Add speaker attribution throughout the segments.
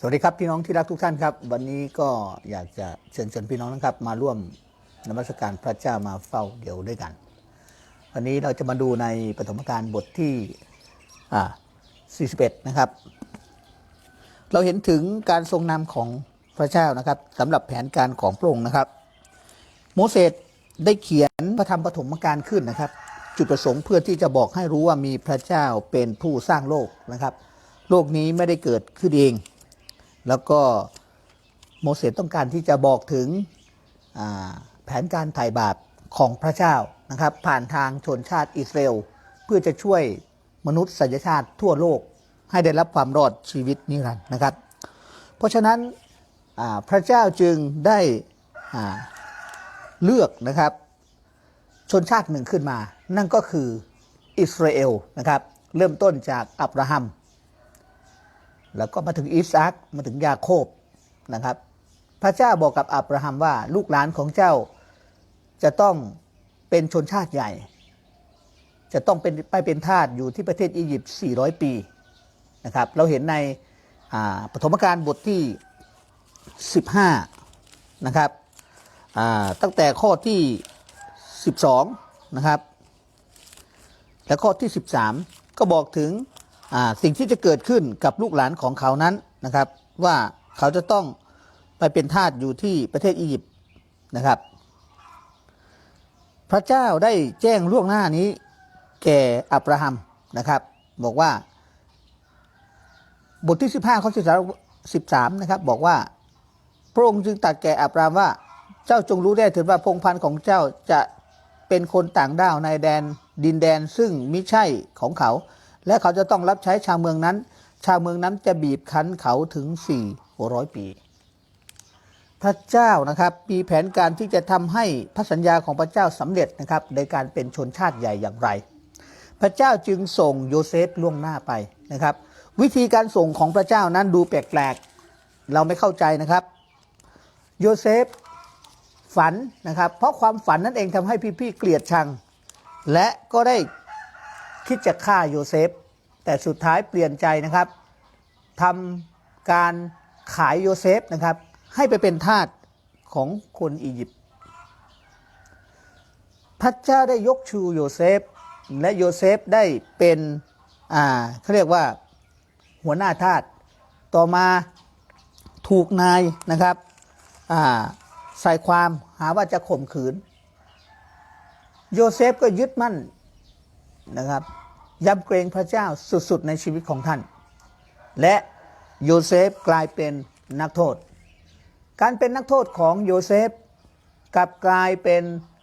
Speaker 1: สวัสดีครับพี่น้องที่รักทุกท่านครับ วันนี้ก็อยากจะเชิญชวนพี่น้องนะครับ มาร่วมนมัสการพระเจ้ามาเฝ้าเดี่ยวด้วยกัน วันนี้เราจะมาดูในปฐมกาลบทที่อ่า41 นะครับ เราเห็นถึงการทรงนำของพระเจ้านะครับสำหรับแผนการของพระองค์นะครับ โมเสสได้เขียนพระธรรมปฐมกาลขึ้นนะครับ จุดประสงค์เพื่อที่จะบอกให้รู้ว่ามีพระเจ้าเป็นผู้สร้างโลกนะครับ โลกนี้ไม่ได้เกิดขึ้นเอง แล้วก็โมเสสต้องการที่จะบอกถึงแผนการไถ่บาปของพระเจ้านะครับ ผ่านทางชนชาติอิสราเอลเพื่อจะช่วยมนุษยชาติทั่วโลกให้ได้รับความรอดชีวิตนิรันดร์นะครับ เพราะฉะนั้นพระเจ้าจึงได้เลือกนะครับ ชนชาติหนึ่งขึ้นมา นั่นก็คืออิสราเอลนะครับ เริ่มต้นจากอับราฮัม แล้วก็มาถึงอิสอักมาถึงยาโคบนะครับ พระเจ้าบอกกับอับราฮัมว่าลูกหลานของเจ้าจะต้องเป็นชนชาติใหญ่ จะต้องเป็นไปเป็นทาสอยู่ที่ประเทศอียิปต์ 400 ปีนะครับเราเห็นในปฐมกาลบทที่ 15 นะครับตั้งแต่ข้อที่ 12 นะครับ และข้อที่ 13 ก็บอกถึง สิ่งที่จะเกิดขึ้นกับลูกหลานของเขานั้นนะครับ ว่าเขาจะต้องไปเป็นทาสอยู่ที่ประเทศอียิปต์นะครับ พระเจ้าได้แจ้งล่วงหน้านี้แก่อับราฮัมนะครับ บอกว่า บทที่ 15ข้อ13นะครับ บอกว่าพระองค์จึงตรัดแก่อับราฮัมว่าเจ้าจงรู้ได้ถึงว่าพงพันธุ์ของเจ้าจะเป็นคนต่างด้าวในแดนดินแดนซึ่งมิใช่ของเขา และเขาจะต้องรับใช้ชาวเมืองนั้น ชาวเมืองนั้นจะบีบคั้นเขาถึง 400 ปี พระเจ้านะครับมีแผนการที่จะทำให้พระสัญญาของพระเจ้าสำเร็จนะครับในการเป็นชนชาติใหญ่อย่างไร พระเจ้าจึงส่งโยเซฟล่วงหน้าไปนะครับ วิธีการส่งของพระเจ้านั้นดูแปลกๆ เราไม่เข้าใจนะครับ โยเซฟฝันนะครับ เพราะความฝันนั่นเองทำให้พี่ๆเกลียดชัง และก็ได้ คิดจะฆ่าโยเซฟ แต่สุดท้ายเปลี่ยนใจนะครับทำการขายโยเซฟนะครับ ให้ไปเป็นทาสของคนอียิปต์พระเจ้าได้ยกชูโยเซฟ และโยเซฟได้เป็นอ่าเขาเรียกว่าหัวหน้าทาสต่อมาถูกนายนะครับอ่าใส่ความหาว่าจะข่มขืน โยเซฟก็ยึดมั่น นะครับยำเกรงพระเจ้าสุดๆในชีวิตของท่าน และโยเซฟกลายเป็นนักโทษ การเป็นนักโทษของโยเซฟกลับกลายเป็น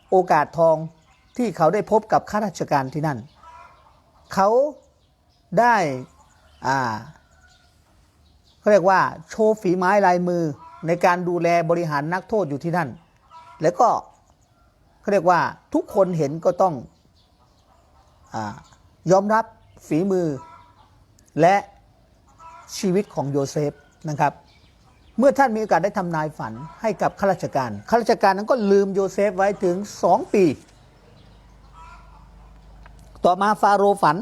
Speaker 1: โอกาสทองที่เขาได้พบกับข้าราชการที่นั่น เขาได้อ่าเขาเรียกว่าโชว์ฝีไม้ลายมือในการดูแลบริหารนักโทษอยู่ที่นั่น แล้วก็เขาเรียกว่าทุกคนเห็นก็ต้อง ยอมรับฝีมือ และชีวิตของโยเซฟนะครับ เมื่อท่านมีโอกาสได้ทำนายฝันให้กับข้าราชการข้าราชการนั้นก็ลืมโยเซฟไว้ถึงสองปี ต่อมาฟาโรห์ฝัน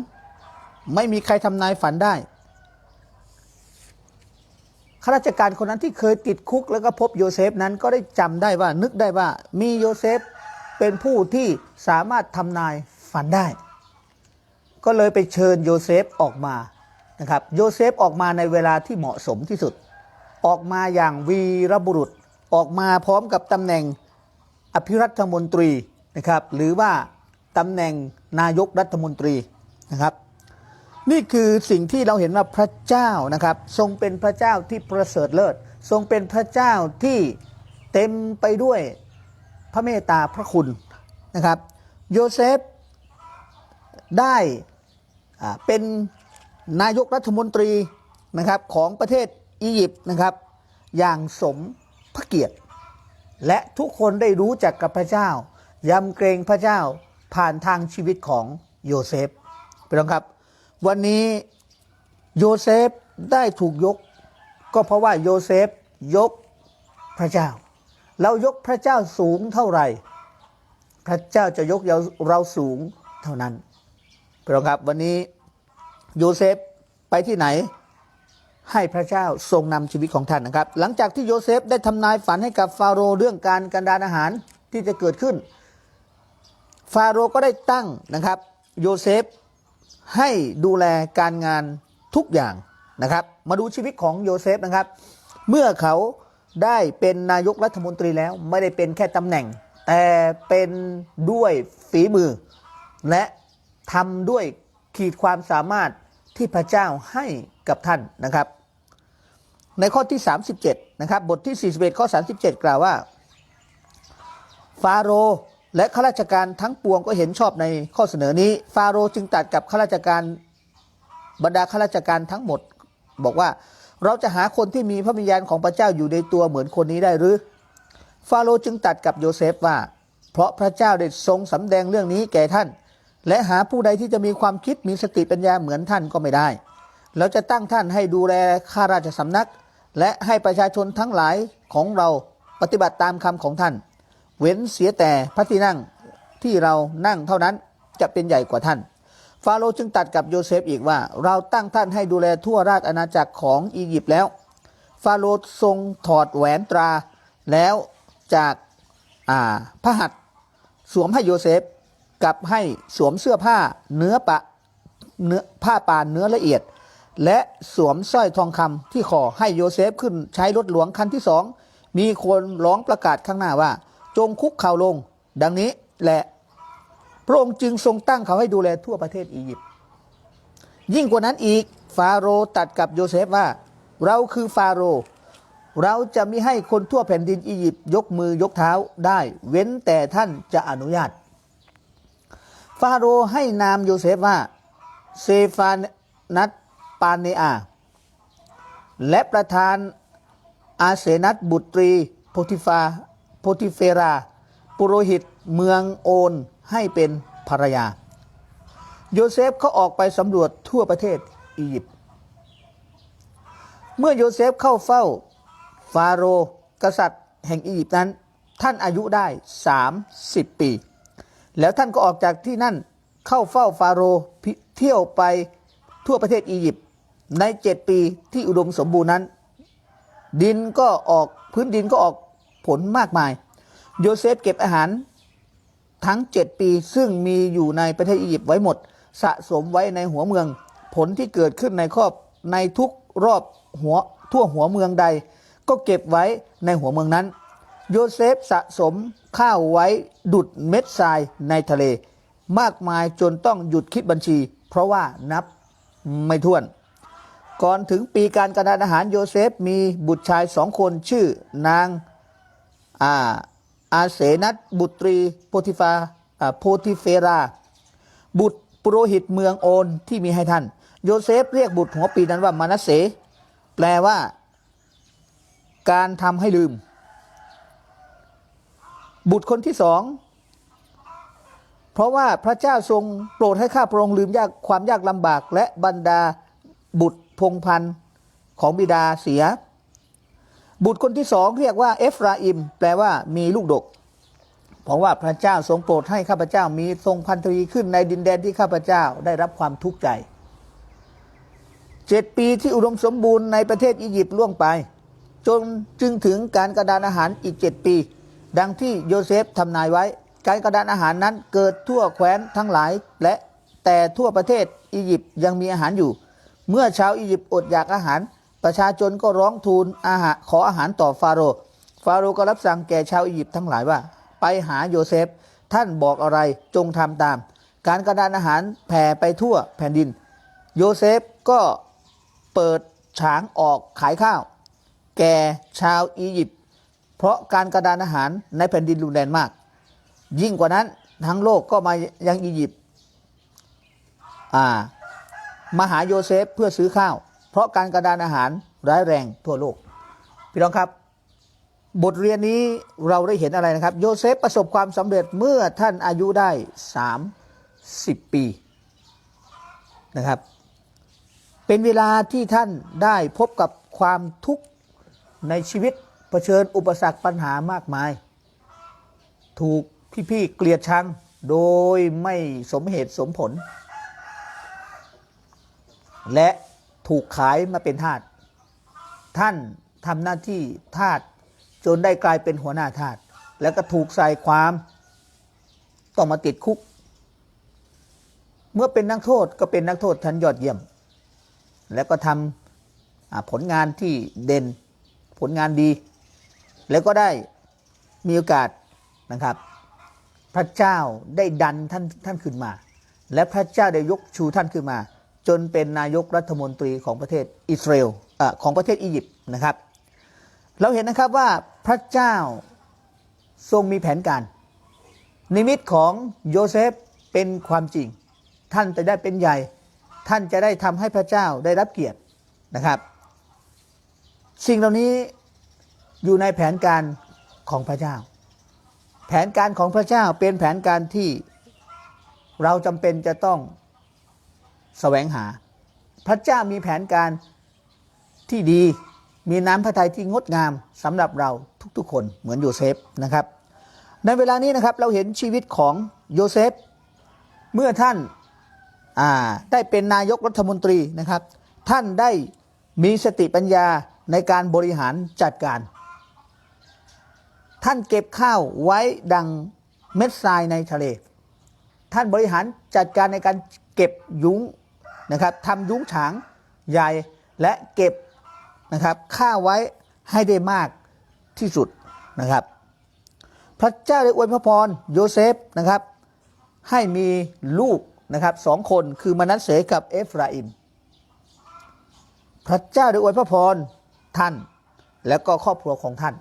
Speaker 1: ไม่มีใครทำนายฝันได้ข้าราชการคนนั้นที่เคยติดคุกแล้วก็พบโยเซฟนั้นก็ได้จำได้ว่านึกได้ว่ามีโยเซฟเป็นผู้ที่สามารถทำนายฝันได้ ก็เลยไปเชิญโยเซฟออกมานะครับโยเซฟออกมาในเวลาที่เหมาะสมที่สุด ออกมาอย่างวีรบุรุษออกมาพร้อมกับตำแหน่งอภิรัฐมนตรีนะครับหรือว่าตำแหน่งนายกรัฐมนตรีนะครับ นี่คือสิ่งที่เราเห็นว่าพระเจ้านะครับ ทรงเป็นพระเจ้าที่ประเสริฐเลิศ ทรงเป็นพระเจ้าที่เต็มไปด้วยพระเมตตาพระคุณนะครับ โยเซฟได้ เป็นนายกรัฐมนตรีนะครับของประเทศอียิปต์นะครับอย่างสมพระเกียรติ และทุกคนได้รู้จักกับพระเจ้ายำเกรงพระเจ้าผ่านทางชีวิตของโยเซฟพี่น้องครับ วันนี้โยเซฟได้ถูกยก ก็เพราะว่าโยเซฟยกพระเจ้า เรายกพระเจ้าสูงเท่าไหร่ พระเจ้าจะยกเราสูงเท่านั้น พี่น้องครับวันนี้โยเซฟไปที่ไหนให้พระเจ้าทรงนำชีวิตของท่านนะครับ หลังจากที่โยเซฟได้ทำนายฝันให้กับฟาโรห์เรื่องการกันดานอาหารที่จะเกิดขึ้น ฟาโรห์ก็ได้ตั้งนะครับ โยเซฟให้ดูแลการงานทุกอย่างนะครับ มาดูชีวิตของโยเซฟนะครับ เมื่อเขาได้เป็นนายกรัฐมนตรีแล้วไม่ได้เป็นแค่ตำแหน่ง แต่เป็นด้วยฝีมือและ ทำด้วยขีดความสามารถที่พระเจ้าให้กับท่านนะครับ ในข้อที่ 37 นะครับ บทที่ 41 ข้อ 37 กล่าวว่า ฟาโรห์และข้าราชการทั้งปวงก็เห็นชอบในข้อเสนอนี้ ฟาโรห์จึงตัดกับข้าราชการบรรดาข้าราชการทั้งหมด บอกว่าเราจะหาคนที่มีพระวิญญาณของพระเจ้าอยู่ในตัวเหมือนคนนี้ได้หรือ ฟาโรห์จึงตัดกับโยเซฟว่า เพราะพระเจ้าได้ทรงสำแดงเรื่องนี้แก่ท่าน และหาผู้ใดที่จะมีความคิดมีสติปัญญาเหมือนท่านก็ไม่ได้ เราจะตั้งท่านให้ดูแลข้าราชสำนัก และให้ประชาชนทั้งหลายของเราปฏิบัติตามคำของท่าน เว้นเสียแต่พระที่นั่งที่เรานั่งเท่านั้นจะเป็นใหญ่กว่าท่าน ฟาโรห์จึงตัดกับโยเซฟอีกว่า เราตั้งท่านให้ดูแลทั่วราชอาณาจักรของอียิปต์แล้ว ฟาโรห์ทรงถอดแหวนตราแล้วจากาพระหัตถ์สวมให้โยเซฟ กับให้สวมเสื้อผ้าเนื้อปะเนื้อผ้าปานเนื้อละเอียด และสวมสร้อยทองคำที่คอให้โยเซฟขึ้นใช้รถหลวงคันที่สองมีคนร้องประกาศข้างหน้าว่า จงคุกเข่าลง ดังนี้แหละพระองค์จึงทรงตั้งเขาให้ดูแลทั่วประเทศอียิปต์ยิ่งกว่านั้นอีกฟาโรตัดกับโยเซฟว่า เราคือฟาโร เราจะมิให้คนทั่วแผ่นดินอียิปต์ยกมือยกเท้าได้ เว้นแต่ท่านจะอนุญาต ฟาโรห์ให้นามโยเซฟว่าเซฟานัตปาเนอา และประธานอาเสนัตบุตรีโพธิฟาโพธิเฟรา ปุโรหิตเมืองโอนให้เป็นภรรยา โยเซฟเขาออกไปสำรวจทั่วประเทศอียิปต์ เมื่อโยเซฟเข้าเฝ้าฟาโรห์กษัตริย์แห่งอียิปต์นั้น ท่านอายุได้ 30 ปี แล้วท่านก็ออกจากที่นั่นเข้าเฝ้าฟาโรห์เที่ยวไปทั่วประเทศอียิปต์ในเจ็ดปีที่อุดมสมบูรณ์นั้น ดินก็ออกพื้นดินก็ออกผลมากมาย โยเซฟเก็บอาหารทั้ง7ปีซึ่งมีอยู่ในประเทศอียิปต์ไว้หมด สะสมไว้ในหัวเมือง ผลที่เกิดขึ้นในครอบในทุกรอบหัวทั่วหัวเมืองใด ก็เก็บไว้ในหัวเมืองนั้น โยเซฟสะสม ข้าวไว้ดุดเม็ดทรายในทะเล มากมายจนต้องหยุดคิดบัญชี เพราะว่านับไม่ถ้วน ก่อนถึงปีการกระดานอาหารโยเซฟมีบุตรชายสองคนชื่อนางอาอาเสนัตบุตรีโพธิฟาโพธิเฟรา บุตรปุโรหิตเมืองโอนที่มีให้ท่าน โยเซฟเรียกบุตรหัวปีนั้นว่ามานัสเส แปลว่า การทำให้ลืม บุตรคนที่สอง เพราะว่าพระเจ้าทรงโปรดให้ข้าพระองค์ลืมยากความยากลำบาก และบรรดาบุตรพงพันธ์ของบิดาเสีย บุตรคนที่สองเรียกว่าเอฟราอิม แปลว่ามีลูกดก เพราะว่าพระเจ้าทรงโปรดให้ข้าพเจ้ามีทรงพันธวีขึ้นในดินแดนที่ข้าพเจ้าได้รับความทุกข์ใจเจ็ดปีที่อุดมสมบูรณ์ในประเทศอียิปต์ล่วงไป จนจึงถึงการกระดานอาหารอีกเจ็ดปี ดังที่โยเซฟทำนายไว้ การกระดานอาหารนั้นเกิดทั่วแคว้นทั้งหลาย และแต่ทั่วประเทศอียิปต์ยังมีอาหารอยู่ เมื่อชาวอียิปต์อดอยากอาหาร ประชาชนก็ร้องทูลอาหารขออาหารต่อฟาโรห์ฟาโรห์ก็รับสั่งแก่ชาวอียิปต์ทั้งหลายว่า ไปหาโยเซฟ ท่านบอกอะไรจงทำตาม การกระดานอาหารแผ่ไปทั่วแผ่นดิน โยเซฟก็เปิดฉางออกขายข้าว แก่ชาวอียิปต์ เพราะการกระดานอาหารในแผ่นดินรุนแรงมาก ยิ่งกว่านั้นทั้งโลกก็มายังอียิปต์มาหาโยเซฟเพื่อซื้อข้าว เพราะการกระดานอาหารร้ายแรงทั่วโลก พี่น้องครับ บทเรียนนี้เราได้เห็นอะไรนะครับ โยเซฟประสบความสำเร็จเมื่อท่านอายุได้ 30 ปีนะครับ เป็นเวลาที่ท่านได้พบกับความทุกข์ในชีวิต เผชิญอุปสรรคปัญหามากมาย ถูกพี่ๆเกลียดชังโดยไม่สมเหตุสมผล และถูกขายมาเป็นทาสท่านทำหน้าที่ทาสจนได้กลายเป็นหัวหน้าทาสแล้วก็ถูกใส่ความต้องมาติดคุก เมื่อเป็นนักโทษก็เป็นนักโทษชั้นยอดเยี่ยม แล้วก็ทำผลงานที่เด่นผลงานดี แล้วก็ได้มีโอกาสนะครับ พระเจ้าได้ดันท่านท่านขึ้นมา และพระเจ้าได้ยกชูท่านขึ้นมา จนเป็นนายกรัฐมนตรีของประเทศอิสราเอลออของประเทศอียิปต์นะครับ เราเห็นนะครับว่าพระเจ้าทรงมีแผนการ นิมิตของโยเซฟเป็นความจริง ท่านจะได้เป็นใหญ่ ท่านจะได้ทำให้พระเจ้าได้รับเกียรตินะครับ สิ่งเหล่านี้ อยู่ในแผนการของพระเจ้า แผนการของพระเจ้าเป็นแผนการที่เราจำเป็นจะต้องแสวงหา พระเจ้ามีแผนการที่ดี มีน้ำพระทัยที่งดงามสำหรับเราทุกๆคนเหมือนโยเซฟนะครับ ในเวลานี้นะครับเราเห็นชีวิตของโยเซฟ เมื่อท่านาได้เป็นนายกรัฐมนตรีนะครับ ท่านได้มีสติปัญญาในการบริหารจัดการ ท่านเก็บข้าวไว้ดังเม็ดทรายในทะเล ท่านบริหารจัดการในการเก็บยุ้งนะครับทำยุ้งฉางใหญ่และเก็บนะครับข้าวไว้ให้ได้มากที่สุดนะครับ พระเจ้าได้อวยพระพรโยเซฟนะครับ ให้มีลูกนะครับสองคนคือมนัสเสกับเอฟราอิม พระเจ้าได้อวยพระพรท่าน และก็ครอบครัวของท่าน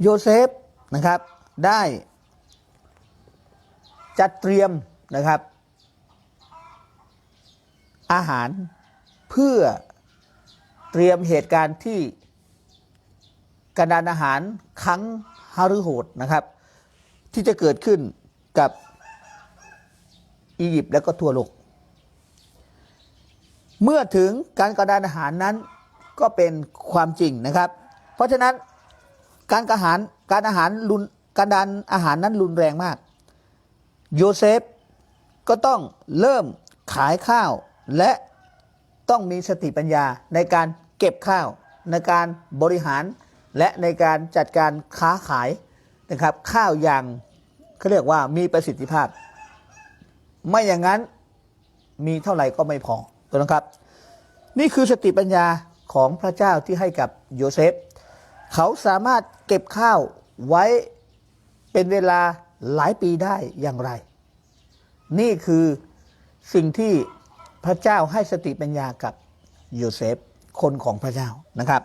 Speaker 1: โยเซฟนะครับได้จัดเตรียมนะครับ อาหารเพื่อเตรียมเหตุการณ์ที่กระดานอาหารครั้งฮารุโหดนะครับ ที่จะเกิดขึ้นกับอียิปต์และก็ทั่วโลก เมื่อถึงการกระดานอาหารนั้นก็เป็นความจริงนะครับ เพราะฉะนั้น การกระหารการอาหารรุนการดานอาหารนั้นรุนแรงมาก โยเซฟก็ต้องเริ่มขายข้าวและต้องมีสติปัญญาในการเก็บข้าว ในการบริหารและในการจัดการค้าขายนะครับ ข้าวอย่างเขาเรียกว่ามีประสิทธิภาพ ไม่อย่างนั้นมีเท่าไหร่ก็ไม่พอนะครับ นี่คือสติปัญญาของพระเจ้าที่ให้กับโยเซฟ เขาสามารถเก็บข้าวไว้เป็นเวลาหลายปีได้อย่างไร นี่คือสิ่งที่พระเจ้าให้สติปัญญากับโยเซฟคนของพระเจ้านะครับ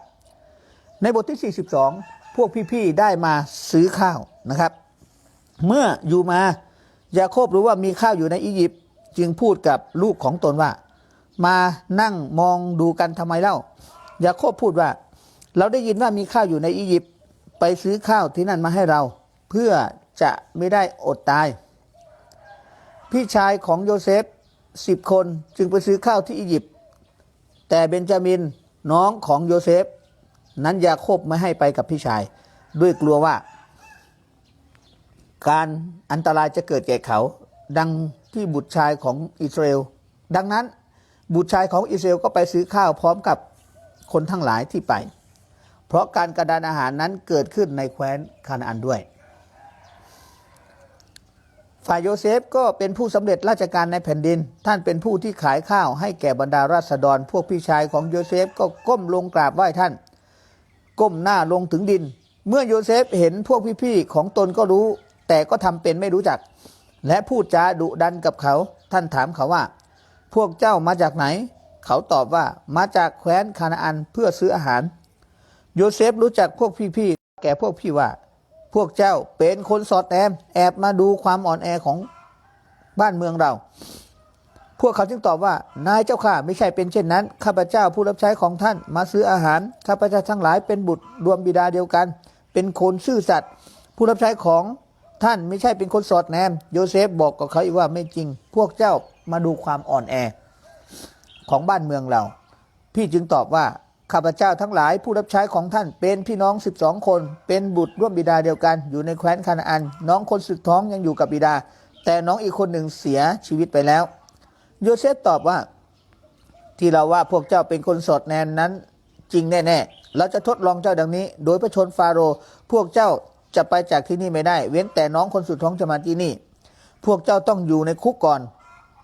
Speaker 1: ในบทที่ 42 พวกพี่ๆได้มาซื้อข้าวนะครับ เมื่ออยู่มายาโคบรู้ว่ามีข้าวอยู่ในอียิปต์จึงพูดกับลูกของตนว่า มานั่งมองดูกันทำไมเล่ายาโคบพูดว่า เราได้ยินว่ามีข้าวอยู่ในอียิปต์ไปซื้อข้าวที่นั่นมาให้เรา เพื่อจะไม่ได้อดตาย พี่ชายของโยเซฟสิบคนจึงไปซื้อข้าวที่อียิปต์แต่เบนจามินน้องของโยเซฟ นั้นยาโคบไม่ให้ไปกับพี่ชาย ด้วยกลัวว่า การอันตรายจะเกิดแก่เขา ดังที่บุตรชายของอิสราเอลดังนั้นบุตรชายของอิสราเอลก็ไปซื้อข้าวพร้อมกับคนทั้งหลายที่ไป เพราะการกระดานอาหารนั้นเกิดขึ้นในแคว้นคานาอันด้วย ฝ่ายโยเซฟก็เป็นผู้สำเร็จราชการในแผ่นดิน ท่านเป็นผู้ที่ขายข้าวให้แก่บรรดาราษฎร พวกพี่ชายของโยเซฟก็ก้มลงกราบไหว้ท่าน ก้มหน้าลงถึงดิน เมื่อโยเซฟเห็นพวกพี่ๆของตนก็รู้ แต่ก็ทำเป็นไม่รู้จัก และพูดจาดุดันกับเขา ท่านถามเขาว่า พวกเจ้ามาจากไหน เขาตอบว่ามาจากแคว้นคานาอันเพื่อซื้ออาหาร โยเซฟรู้จักพวกพี่ๆ แก่พวกพี่ว่า พวกเจ้าเป็นคนสอดแนมแอบมาดูความอ่อนแอของบ้านเมืองเรา พวกเขาจึงตอบว่า นายเจ้าข้าไม่ใช่เป็นเช่นนั้น ข้าพเจ้าผู้รับใช้ของท่านมาซื้ออาหาร ข้าพเจ้าทั้งหลายเป็นบุตรรวมบิดาเดียวกัน เป็นคนซื่อสัตย์ผู้รับใช้ของท่านไม่ใช่เป็นคนสอดแนม โยเซฟบอกกับเขาอีกว่าไม่จริง พวกเจ้ามาดูความอ่อนแอ ของบ้านเมืองเรา พี่จึงตอบว่า ข้าพเจ้าทั้งหลายผู้รับใช้ของท่านเป็นพี่น้อง 12 คน เป็นบุตรร่วมบิดาเดียวกัน อยู่ในแคว้นคานาอัน น้องคนสุดท้องยังอยู่กับบิดา แต่น้องอีกคนหนึ่งเสียชีวิตไปแล้ว โยเซฟตอบว่า ที่เราว่าพวกเจ้าเป็นคนสดแนมนั้น จริงแน่ๆเราจะทดลองเจ้าดังนี้ โดยพระชนฟาโรห์พวกเจ้าจะไปจากที่นี่ไม่ได้ เว้นแต่น้องคนสุดท้องจะมาที่นี่ พวกเจ้าต้องอยู่ในคุกก่อน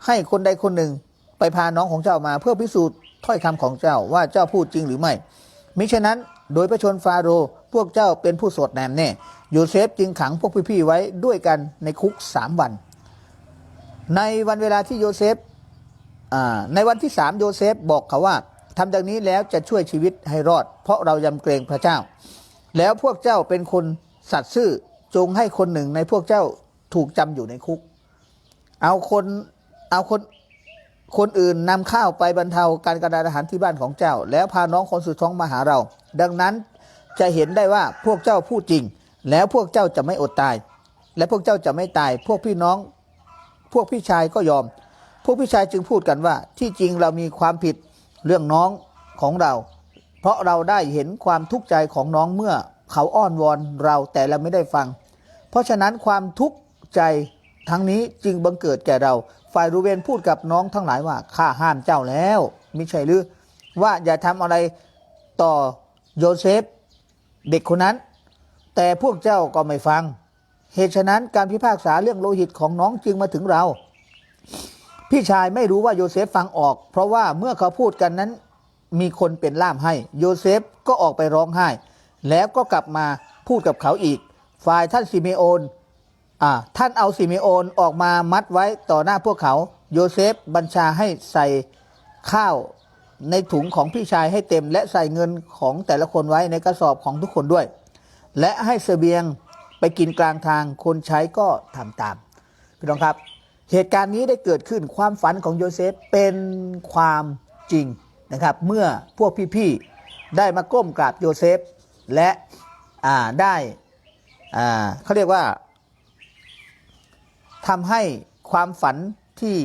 Speaker 1: ให้คนใดคนหนึ่งไปพาน้องของเจ้ามาเพื่อพิสูจน์ ถ้อยคำของเจ้าว่าเจ้าพูดจริงหรือไม่มิฉะนั้นโดยพระชนฟาโรห์พวกเจ้าเป็นผู้สดแนมแน่โยเซฟจึงขังพวกพี่ๆไว้ด้วยกันในคุกสามวัน ในวันเวลาที่โยเซฟในวันที่สามโยเซฟบอกเขาว่าทำดังนี้แล้วจะช่วยชีวิตให้รอด เพราะเรายำเกรงพระเจ้า แล้วพวกเจ้าเป็นคนสัตย์ซื่อจงให้คนหนึ่งในพวกเจ้าถูกจำอยู่ในคุก เอาคนเอาคน คนอื่นนำข้าวไปบรรเทาการกระดานอาหารที่บ้านของเจ้า แล้วพาน้องคนสุดท้องมาหาเรา ดังนั้นจะเห็นได้ว่าพวกเจ้าพูดจริง แล้วพวกเจ้าจะไม่อดตาย และพวกเจ้าจะไม่ตาย พวกพี่น้อง พวกพี่ชายก็ยอม พวกพี่ชายจึงพูดกันว่า ที่จริงเรามีความผิดเรื่องน้องของเรา เพราะเราได้เห็นความทุกข์ใจของน้องเมื่อเขาอ้อนวอนเราแต่เราไม่ได้ฟัง เพราะฉะนั้นความทุกข์ใจทั้งนี้จึงบังเกิดแก่เรา ฝ่ายรูเบนพูดกับน้องทั้งหลายว่าข้าห้ามเจ้าแล้วมิใช่หรือว่าอย่าทำอะไรต่อโยเซฟ เด็กคนนั้น แต่พวกเจ้าก็ไม่ฟัง เหตุฉะนั้นการพิพากษาเรื่องโลหิตของน้องจึงมาถึงเรา พี่ชายไม่รู้ว่าโยเซฟฟังออก เพราะว่าเมื่อเขาพูดกันนั้นมีคนเป็นล่ามให้ โยเซฟก็ออกไปร้องไห้ แล้วก็กลับมาพูดกับเขาอีก ฝ่ายท่านซิเมโอน อ่าท่านเอาซิเมโอนออกมามัดไว้ต่อหน้าพวกเขา โยเซฟบัญชาให้ใส่ข้าวในถุงของพี่ชายให้เต็ม และใส่เงินของแต่ละคนไว้ในกระสอบของทุกคนด้วย และให้เสบียงไปกินกลางทางคนใช้ก็ทำตามพี่น้องครับ เหตุการณ์นี้ได้เกิดขึ้นความฝันของโยเซฟเป็นความจริงนะครับ เมื่อพวกพี่ๆได้มาก้มกราบโยเซฟและได้เขาเรียกว่า ทำให้ความฝันที่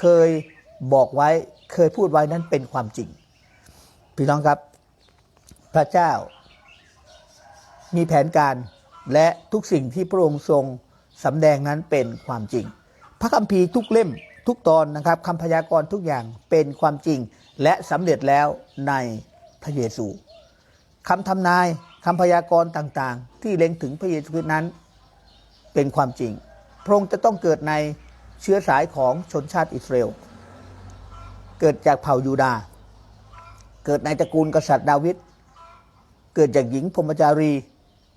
Speaker 1: เคยบอกไว้เคยพูดไว้นั้นเป็นความจริง พี่น้องครับ พระเจ้า มีแผนการและทุกสิ่งที่พระองค์ทรงสำแดงนั้นเป็นความจริง พระคัมภีร์ทุกเล่มทุกตอนนะครับคำพยากรณ์ทุกอย่างเป็นความจริง และสำเร็จแล้วในพระเยซูคำทำนายคำพยากรณ์ต่างๆ ที่เล็งถึงพระเยซูนั้นเป็นความจริง พระองค์จะต้องเกิดในเชื้อสายของชนชาติอิสราเอล เกิดจากเผ่ายูดาห์เกิดในตระกูลกษัตริย์ดาวิด เกิดจากหญิงพมจารี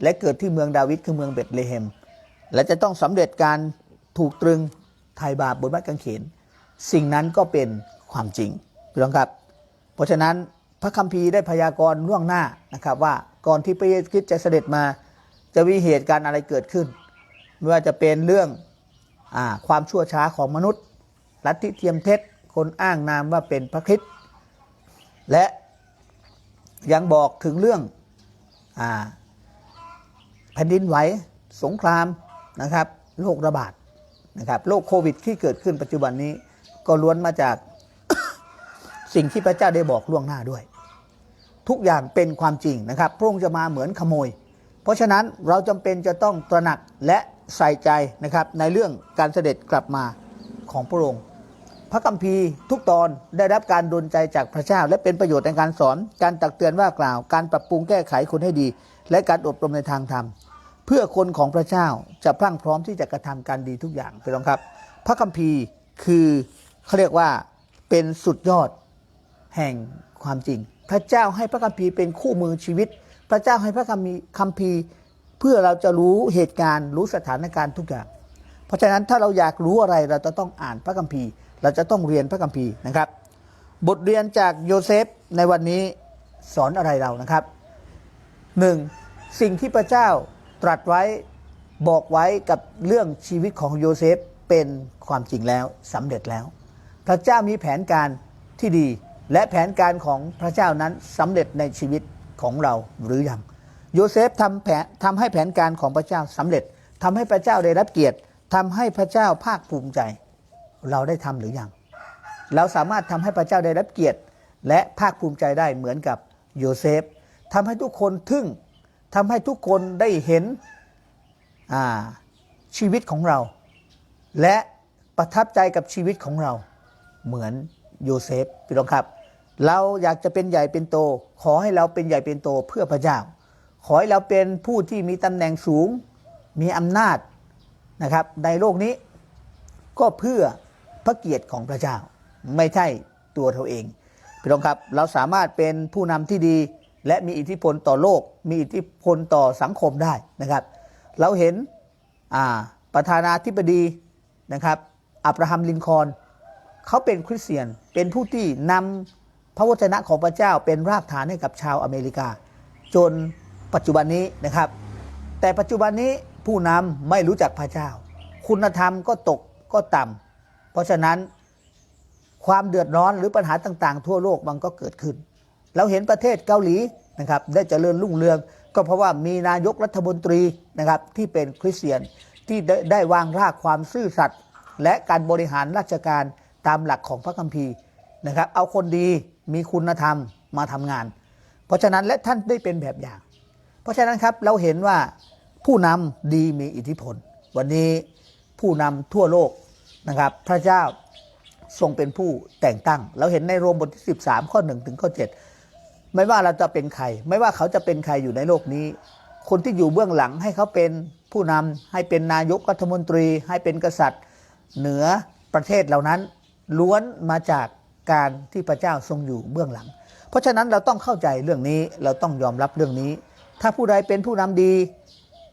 Speaker 1: และเกิดที่เมืองดาวิดคือเมืองเบธเลเฮม และจะต้องสำเร็จการถูกตรึงไถ่บาปบนไม้กางเขน สิ่งนั้นก็เป็นความจริงพี่น้องครับ เพราะฉะนั้นพระคัมภีร์ได้พยากรณ์ล่วงหน้านะครับว่าก่อนที่พระเยซูคริสต์จะเสด็จมาจะมีเหตุการณ์อะไรเกิดขึ้น ไม่ว่าจะเป็นเรื่องอความชั่วช้าของมนุษย์ ลัทธิเทียมเท็จ คนอ้างนามว่าเป็นพระคริสต์และยังบอกถึงเรื่องอแผ่นดินไหวสงครามนะครับโรคระบาดนะครับโรคโควิดที่เกิดขึ้นปัจจุบันนี้ก็ล้วนมาจากสิ่งที่พระเจ้าได้บอกล่วงหน้าด้วย ทุกอย่างเป็นความจริงนะครับ พระองค์จะมาเหมือนขโมย เพราะฉะนั้นเราจำเป็นจะต้องตระหนักและ ใส่ใจนะครับในเรื่องการเสด็จกลับมาของพระองค์พระคัมภีร์ทุกตอนได้รับการดลใจจากพระเจ้า และเป็นประโยชน์ในการสอน การตักเตือนว่ากล่าว การปรับปรุงแก้ไขคนให้ดี และการอบรมในทางธรรม เพื่อคนของพระเจ้าจะพรั่งพร้อมที่จะกระทำการดีทุกอย่างไปลองครับ พระคัมภีร์คือเขาเรียกว่าเป็นสุดยอดแห่งความจริง พระเจ้าให้พระคัมภีร์เป็นคู่มือชีวิต พระเจ้าให้พระคัมภีร์คัมภีร์ เพื่อเราจะรู้เหตุการณ์รู้สถานการณ์ทุกอย่าง เพราะฉะนั้นถ้าเราอยากรู้อะไรเราจะต้องอ่านพระคัมภีร์ เราจะต้องเรียนพระคัมภีร์นะครับ บทเรียนจากโยเซฟในวันนี้สอนอะไรเรานะครับหนึ่งสิ่งที่พระเจ้าตรัสไว้บอกไว้กับเรื่องชีวิตของโยเซฟเป็นความจริงแล้วสำเร็จแล้ว พระเจ้ามีแผนการที่ดี และแผนการของพระเจ้านั้นสำเร็จในชีวิตของเราหรือยัง โยเซฟทำแผนทำให้แผนการของพระเจ้าสำเร็จทำให้พระเจ้าได้รับเกียรติทำให้พระเจ้าภาคภูมิใจ เราได้ทำหรือยัง เราสามารถทำให้พระเจ้าได้รับเกียรติ และภาคภูมิใจได้เหมือนกับโยเซฟทำให้ทุกคนทึ่งทำให้ทุกคนได้เห็นชีวิตของเรา และประทับใจกับชีวิตของเราเหมือนโยเซฟพี่น้องครับ เราอยากจะเป็นใหญ่เป็นโต ขอให้เราเป็นใหญ่เป็นโตเพื่อพระเจ้า ขอให้เราเป็นผู้ที่มีตำแหน่งสูง มีอำนาจนะครับ ในโลกนี้ ก็เพื่อพระเกียรติของพระเจ้า ไม่ใช่ตัวเราเองพี่น้องครับ เราสามารถเป็นผู้นำที่ดี และมีอิทธิพลต่อโลก มีอิทธิพลต่อสังคมได้นะครับ เราเห็นประธานาธิบดีนะครับ อับราฮัมลินคอนเขาเป็นคริสเตียน เป็นผู้ที่นำพระวจนะของพระเจ้าเป็นรากฐานให้กับชาวอเมริกา จน ปัจจุบันนี้นะครับ แต่ปัจจุบันนี้ผู้นำไม่รู้จักพระเจ้า คุณธรรมก็ตกก็ต่ำเพราะฉะนั้นความเดือดร้อนหรือปัญหาต่าง ๆ ทั่วโลกมันก็เกิดขึ้น เราเห็นประเทศเกาหลีนะครับได้เจริญรุ่งเรือง ก็เพราะว่ามีนายกรัฐมนตรีนะครับที่เป็นคริสเตียนที่ได้ไดวางรากความซื่อสัตย์และการบริหารราชการตามหลักของพระคัมภีร์นะครับ เอาคนดีมีคุณธรรมมาทำงาน เพราะฉะนั้นและท่านได้เป็นแบบอย่าง เพราะฉะนั้นครับเราเห็นว่าผู้นำดีมีอิทธิพล วันนี้ผู้นำทั่วโลกนะครับ พระเจ้าทรงเป็นผู้แต่งตั้ง เราเห็นในโรมบทที่ 13 ข้อ1ถึงข้อ7ไม่ว่าเราจะเป็นใคร ไม่ว่าเขาจะเป็นใครอยู่ในโลกนี้ คนที่อยู่เบื้องหลังให้เขาเป็นผู้นำให้เป็นนายกรัฐมนตรี ให้เป็นกษัตริย์ เหนือประเทศเหล่านั้น ล้วนมาจากการที่พระเจ้าทรงอยู่เบื้องหลัง เพราะฉะนั้นเราต้องเข้าใจเรื่องนี้เราต้องยอมรับเรื่องนี้ ถ้าผู้ใดเป็นผู้นำดี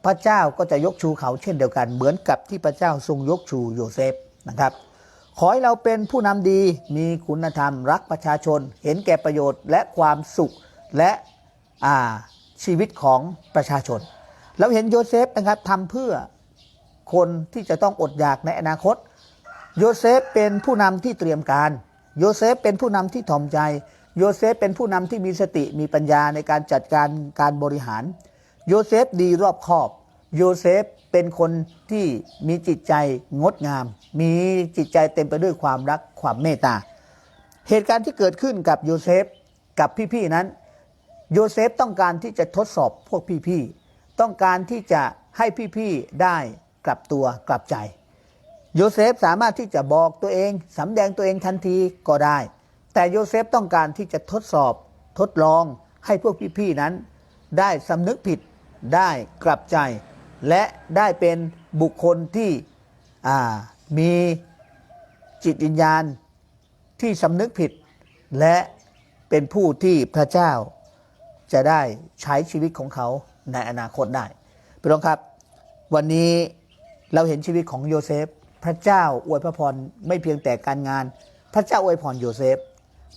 Speaker 1: พระเจ้าก็จะยกชูเขาเช่นเดียวกัน เหมือนกับที่พระเจ้าทรงยกชูโยเซฟนะครับ ขอให้เราเป็นผู้นำดีมีคุณธรรมรักประชาชน เห็นแก่ประโยชน์และความสุขและชีวิตของประชาชน เราเห็นโยเซฟนะครับทำเพื่อคนที่จะต้องอดอยากในอนาคต โยเซฟเป็นผู้นำที่เตรียมการ โยเซฟเป็นผู้นำที่ถ่อมใจ โยเซฟเป็นผู้นำที่มีสติมีปัญญาในการจัดการการบริหาร โยเซฟดีรอบคอบ โยเซฟเป็นคนที่มีจิตใจงดงาม มีจิตใจเต็มไปด้วยความรักความเมตตา เหตุการณ์ที่เกิดขึ้นกับโยเซฟกับพี่ๆนั้น โยเซฟต้องการที่จะทดสอบพวกพี่ๆ ต้องการที่จะให้พี่ๆได้กลับตัวกลับใจ โยเซฟสามารถที่จะบอกตัวเองสำแดงตัวเองทันทีก็ได้ แต่โยเซฟต้องการที่จะทดสอบทดลองให้พวกพี่ๆนั้น ได้สำนึกผิดได้กลับใจ และได้เป็นบุคคลที่มีจิตวิญญาณที่สำนึกผิด และเป็นผู้ที่พระเจ้า จะได้ใช้ชีวิตของเขาในอนาคตได้พี่น้องครับ วันนี้เราเห็นชีวิตของโยเซฟ พระเจ้าอวยพระพรไม่เพียงแต่การงาน พระเจ้าอวยพรโยเซฟ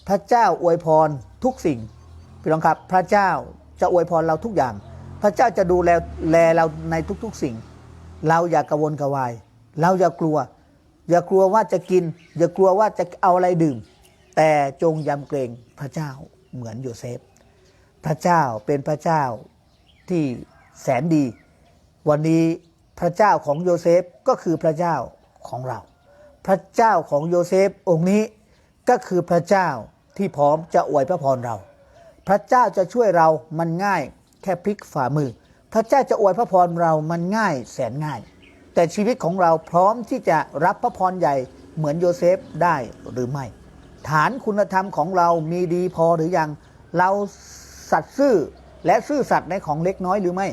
Speaker 1: พระเจ้าอวยพรทุกสิ่งพี่น้องครับ พระเจ้าจะอวยพรเราทุกอย่าง พระเจ้าจะดูแลแลเราในทุกๆสิ่ง เราอย่ากระวนกระวาย เราอย่ากลัว อย่ากลัวว่าจะกิน อย่ากลัวว่าจะเอาอะไรดื่ม แต่จงยำเกรงพระเจ้าเหมือนโยเซฟ พระเจ้าเป็นพระเจ้าที่แสนดี วันนี้พระเจ้าของโยเซฟก็คือพระเจ้าของเรา พระเจ้าของโยเซฟองค์นี้ ก็คือพระเจ้าที่พร้อมจะอวยพระพรเรา พระเจ้าจะช่วยเรามันง่ายแค่พลิกฝ่ามือ พระเจ้าจะอวยพระพรเรามันง่ายแสนง่าย แต่ชีวิตของเราพร้อมที่จะรับพระพรใหญ่เหมือนโยเซฟได้หรือไม่ ฐานคุณธรรมของเรามีดีพอหรือยัง เราสัตย์ซื่อและซื่อสัตย์ในของเล็กน้อยหรือไม่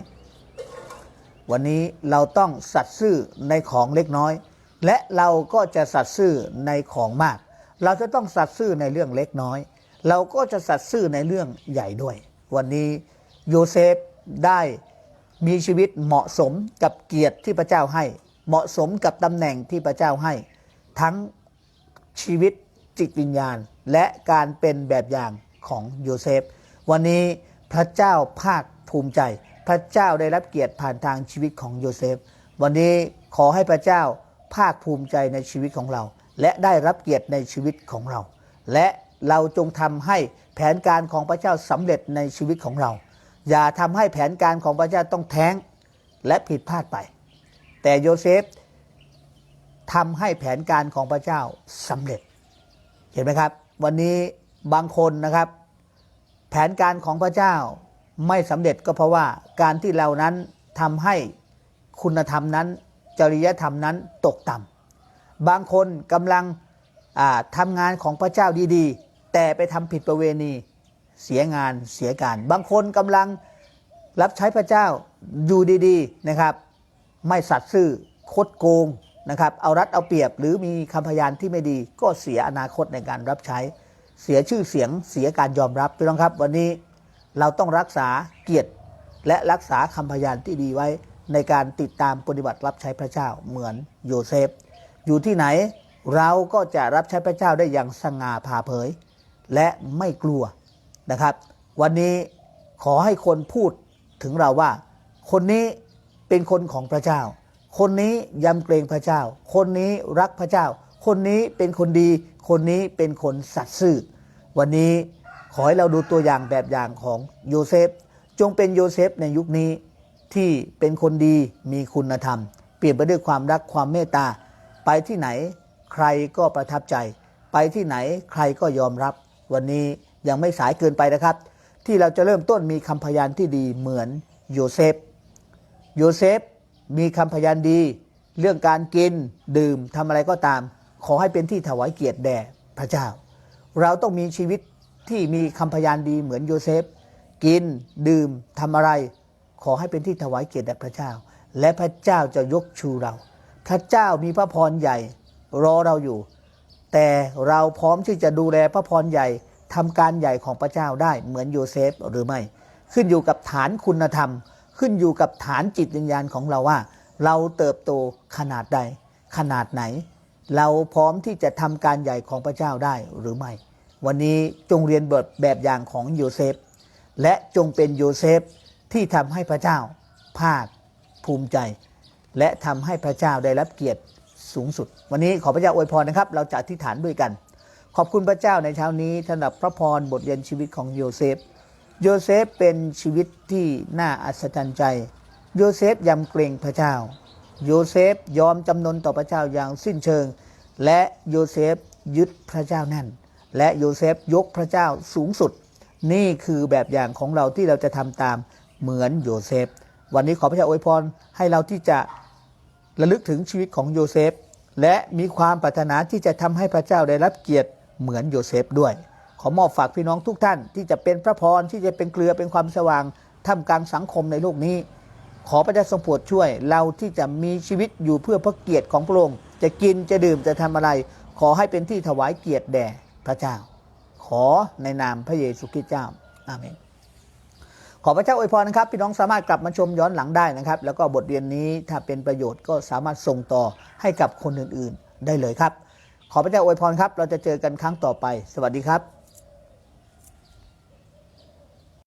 Speaker 1: วันนี้เราต้องสัตย์ซื่อในของเล็กน้อย และเราก็จะสัตย์ซื่อในของมาก เราจะต้องสัตย์ซื่อในเรื่องเล็กน้อย เราก็จะสัตย์ซื่อในเรื่องใหญ่ด้วย วันนี้โยเซฟได้มีชีวิตเหมาะสมกับเกียรติที่พระเจ้าให้ เหมาะสมกับตำแหน่งที่พระเจ้าให้ ทั้งชีวิตจิตวิญญาณ และการเป็นแบบอย่างของโยเซฟ วันนี้พระเจ้าภาคภูมิใจ พระเจ้าได้รับเกียรติผ่านทางชีวิตของโยเซฟ วันนี้ขอให้พระเจ้าภาคภูมิใจในชีวิตของเรา และได้รับเกียรติในชีวิตของเรา และเราจงทำให้แผนการของพระเจ้าสำเร็จในชีวิตของเรา อย่าทำให้แผนการของพระเจ้าต้องแท้งและผิดพลาดไป แต่โยเซฟทำให้แผนการของพระเจ้าสำเร็จ เห็นไหมครับ วันนี้บางคนนะครับ แผนการของพระเจ้าไม่สำเร็จก็เพราะว่าการที่เรานั้นทำให้คุณธรรมนั้น จริยธรรมนั้นตกต่ำ บางคนกำลังอ่าทำงานของพระเจ้าดีๆ แต่ไปทำผิดประเวณีเสียงานเสียการ บางคนกำลังรับใช้พระเจ้าอยู่ดีๆนะครับ ไม่สัตย์ซื่อคดโกงนะครับ เอารัดเอาเปรียบหรือมีคำพยานที่ไม่ดี ก็เสียอนาคตในการรับใช้ เสียชื่อเสียงเสียการยอมรับพี่น้องครับ วันนี้เราต้องรักษาเกียรติและรักษาคำพยานที่ดีไว้ในการติดตามปฏิบัติรับใช้พระเจ้าเหมือนโยเซฟ อยู่ที่ไหน เราก็จะรับใช้พระเจ้าได้อย่างสง่าผ่าเผย และไม่กลัวนะครับ วันนี้ขอให้คนพูดถึงเราว่า คนนี้เป็นคนของพระเจ้า คนนี้ยำเกรงพระเจ้า คนนี้รักพระเจ้า คนนี้เป็นคนดี คนนี้เป็นคนสัตย์ซื่อ วันนี้ขอให้เราดูตัวอย่างแบบอย่างของโยเซฟ จงเป็นโยเซฟในยุคนี้ที่เป็นคนดีมีคุณธรรม เปลี่ยนไปด้วยความรักความเมตตา ไปที่ไหนใครก็ประทับใจ ไปที่ไหนใครก็ยอมรับ วันนี้ยังไม่สายเกินไปนะครับ ที่เราจะเริ่มต้นมีคำพยานที่ดีเหมือนโยเซฟโยเซฟมีคำพยานดี เรื่องการกินดื่มทำอะไรก็ตาม ขอให้เป็นที่ถวายเกียรติแด่พระเจ้า เราต้องมีชีวิตที่มีคำพยานดีเหมือนโยเซฟ กินดื่มทำอะไร ขอให้เป็นที่ถวายเกียรติแด่พระเจ้า และพระเจ้าจะยกชูเรา พระเจ้ามีพระพรใหญ่ รอเราอยู่ แต่เราพร้อมที่จะดูแลพระพรใหญ่ทำการใหญ่ของพระเจ้าได้เหมือนโยเซฟหรือไม่ ขึ้นอยู่กับฐานคุณธรรม ขึ้นอยู่กับฐานจิตวิญญาณของเราว่า เราเติบโตขนาดใด ขนาดไหน เราพร้อมที่จะทำการใหญ่ของพระเจ้าได้หรือไม่ วันนี้จงเรียนบทแบบอย่างของโยเซฟ และจงเป็นโยเซฟที่ทำให้พระเจ้าภาคภูมิใจ และทำให้พระเจ้าได้รับเกียรติสูงสุด วันนี้ขอพระเจ้าอวยพรนะครับ เราจะอธิษฐานด้วยกัน ขอบคุณพระเจ้าในเช้านี้สำหรับพระพรบทเรียนชีวิตของโยเซฟ โยเซฟเป็นชีวิตที่น่าอัศจรรย์ใจ โยเซฟยำเกรงพระเจ้า โยเซฟยอมจำนนต่อพระเจ้าอย่างสิ้นเชิง และโยเซฟยึดพระเจ้าแน่น และโยเซฟยกพระเจ้าสูงสุด นี่คือแบบอย่างของเราที่เราจะทำตามเหมือนโยเซฟ วันนี้ขอพระเจ้าอวยพรให้เราที่จะระลึกถึงชีวิตของโยเซฟ และมีความปรารถนาที่จะทำให้พระเจ้าได้รับเกียรติเหมือนโยเซฟด้วย ขอมอบฝากพี่น้องทุกท่าน ที่จะเป็นพระพรที่จะเป็นเกลือเป็นความสว่างท่ามกลางสังคมในโลกนี้ ขอพระเจ้าทรงโปรดช่วย เราที่จะมีชีวิตอยู่เพื่อพระเกียรติของพระองค์จะกินจะดื่มจะทำอะไร ขอให้เป็นที่ถวายเกียรติแด่พระเจ้า ขอในนามพระเยซูคริสต์เจ้าอาเมน อพระเจ้าอวยพรนะครับ พี่น้องสามารถกลับมาชมย้อนหลังได้นะครับ แล้วก็บทเรียนนี้ถ้าเป็นประโยชน์ก็สามารถส่งต่อให้กับคนอื่นๆได้เลยครับ ขอพระเจ้าอวยพรครับ เราจะเจอกันครั้งต่อไป สวัสดีครับ